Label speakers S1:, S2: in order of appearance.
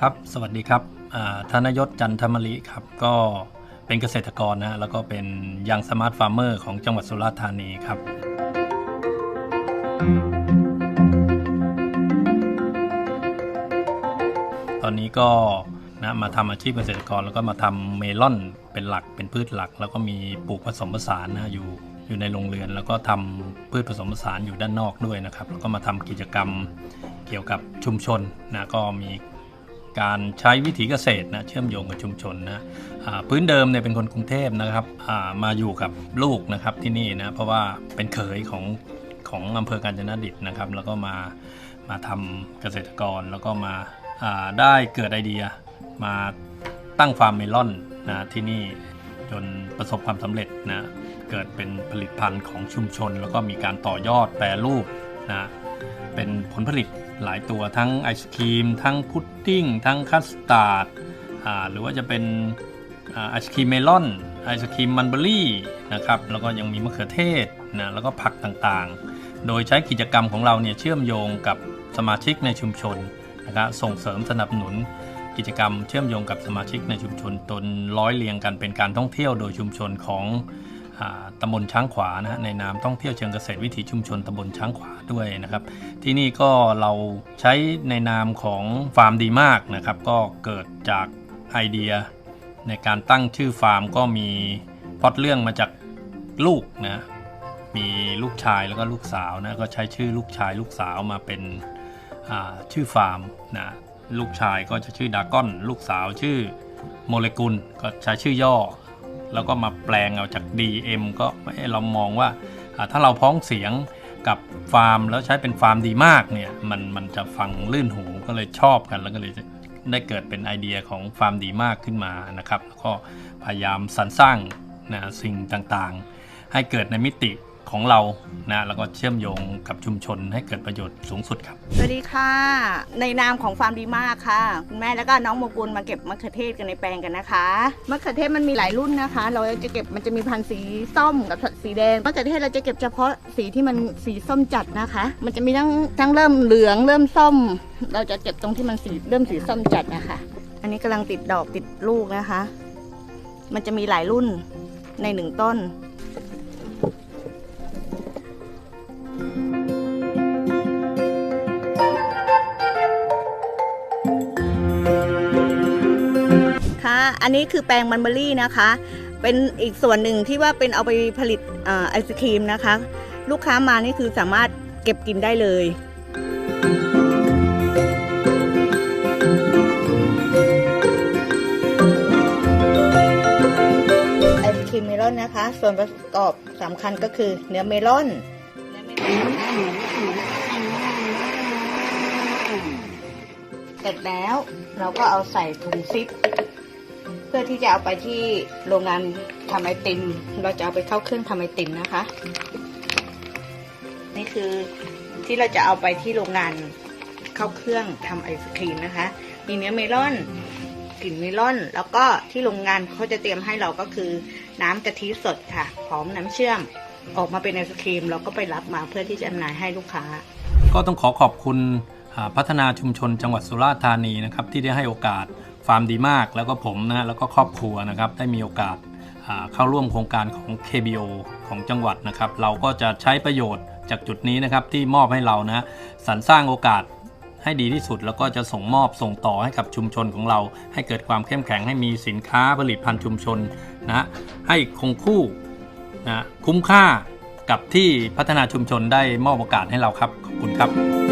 S1: ครับ สวัสดีครับธนยศจันทมลิครับ ก็เป็นเกษตรกรนะ แล้วก็เป็นยังสมาร์ทฟาร์มเมอร์ของจังหวัดสุราษฎร์ธานีครับ ตอนนี้ก็นะมาทำอาชีพเกษตรกรแล้วก็มาทำเมลอนเป็นหลักเป็นพืชหลัก แล้วก็มีปลูกผสมผสานนะอยู่อยู่ในโรงเรือน แล้วก็ทำพืชผสมผสานอยู่ด้านนอกด้วยนะครับ แล้วก็มาทำกิจกรรมเกี่ยวกับชุมชนนะก็มี การใช้วิถีเกษตรนะเชื่อมโยงกับชุมชนนะพื้นเดิมเนี่ยเป็นคนกรุงเทพนะครับมาอยู่กับลูกนะครับที่นี่นะเพราะว่าเป็นเขยของของอำเภอกาญจนดิตนะครับ แล้วก็มามาทำเกษตรกรแล้วก็มาาได้เกิดไอเดียมาตั้งฟาร์มเมลอนนะที่นี่จนประสบความสำเร็จนะเกิดเป็นผลิตภัณฑ์ของชุมชน แล้วก็มีการต่อยอดแปรรูปนะ ผลผลิตหลายตัวทั้งไอศครีม ทั้งพุดดิ้ง ทั้งคัสตาร์ดหรือว่าจะเป็นไอศครีมเมลอนไอศครีมมันเบอรี่นะครับแล้วก็ยังมีมะเขือเทศนะแล้วก็ผักต่างๆ โดยใช้กิจกรรมของเราเนี่ยเชื่อมโยงกับสมาชิกในชุมชนนะครับส่งเสริมสนับสนุนกิจกรรมเชื่อมโยงกับสมาชิกในชุมชนตนร้อยเรียงกันเป็นการท่องเที่ยวโดยชุมชนของ ตำบลช้างขวานะฮะในนามท่องเที่ยวเชิงเกษตรวิถีชุมชนตำบลช้างขวาด้วยนะครับ ที่นี่ก็เราใช้ในนามของฟาร์มดีมากนะครับ ก็เกิดจากไอเดีย ในการตั้งชื่อฟาร์มก็มีพอดเรื่องมาจากลูกนะมีลูกชายแล้วก็ลูกสาวนะก็ใช้ชื่อลูกชายลูกสาวมาเป็นชื่อฟาร์มนะลูกชายก็จะชื่อดากอน ลูกสาวชื่อโมเลกุลก็ใช้ชื่อย่อ แล้วก็มาแปลงเอาจาก DM ก็เรามองว่าอ่าถ้าเราพ้องเสียงกับฟาร์มแล้วใช้เป็นฟาร์มดีมากเนี่ยมันมันจะฟังลื่นหูก็เลยชอบกัน แล้วก็เลยได้เกิดเป็นไอเดียของฟาร์มดีมากขึ้นมานะครับแล้วก็พยายามสรรสร้างนะสิ่งต่างๆ ให้เกิดในมิติ ของเรานะแล้วก็เชื่อมโยงกับชุมชนให้เกิดประโยชน์สูงสุดครับ
S2: สวัสดีค่ะ ในนามของฟาร์มดีมากค่ะ คุณแม่แล้วก็น้องโมกุลมาเก็บมะเขือเทศกันในแปลงกันนะคะมะเขือเทศมันมีหลายรุ่นนะคะ เราจะเก็บมันจะมีพันธุ์สีส้มกับสีแดงมะเขือเทศเราจะเก็บเฉพาะสีที่มันสีส้มจัดนะคะ มันจะมีทั้งทั้งเริ่มเหลืองเริ่มส้ม เราจะเก็บตรงที่มันสีเริ่มสีส้มจัดนะคะ อันนี้กำลังติดดอกติดลูกนะคะ มันจะมีหลายรุ่นในหนึ่งต้น อันนี้คือแปลงมันเบอรี่นะคะ เป็นอีกส่วนหนึ่งที่ว่าเป็นเอาไปผลิตอไอศครีมนะคะ ลูกค้ามานี่คือสามารถเก็บกินได้เลยไอศครีมเมลอนนะคะ ส่วนประกอบสำคัญก็คือเนื้อเมลอนเสร็จแล้วเราก็เอาใส่ถุงซิป พื่อที่จะเอาไปที่โรงงานทำไอติม เราจะเอาไปเข้าเครื่องทำไอติมนะคะ นี่คือที่เราจะเอาไปที่โรงงานเข้าเครื่องทำไอศครีมนะคะ มีเนื้อเมลอนกลิ่นเมลอน แล้วก็ที่โรงงานเขาจะเตรียมให้เราก็คือน้ำกะทิสดค่ะ พร้อมน้ำเชื่อม ออกมาเป็นไอศครีม เราก็ไปรับมาเพื่อที่จะจำหน่ายให้ลูกค้า
S1: ก็ต้องขอขอบคุณพัฒนาชุมชนจังหวัดสุราษฎร์ธานีนะครับที่ได้ให้โอกาส ฟาร์มดีมากแล้วก็ผมนะแล้วก็ครอบครัวนะครับได้มีโอกาสเข้าร่วมโครงการของ KBO ของจังหวัดนะครับ เราก็จะใช้ประโยชน์จากจุดนี้นะครับที่มอบให้เรานะสรรสร้างโอกาสให้ดีที่สุด แล้วก็จะส่งมอบส่งต่อให้กับชุมชนของเรา ให้เกิดความเข้มแข็งให้มีสินค้าผลิตภัณฑ์ชุมชนนะให้คงคู่นะคุ้มค่ากับที่พัฒนาชุมชนได้มอบโอกาสให้เราครับ ขอบคุณครับ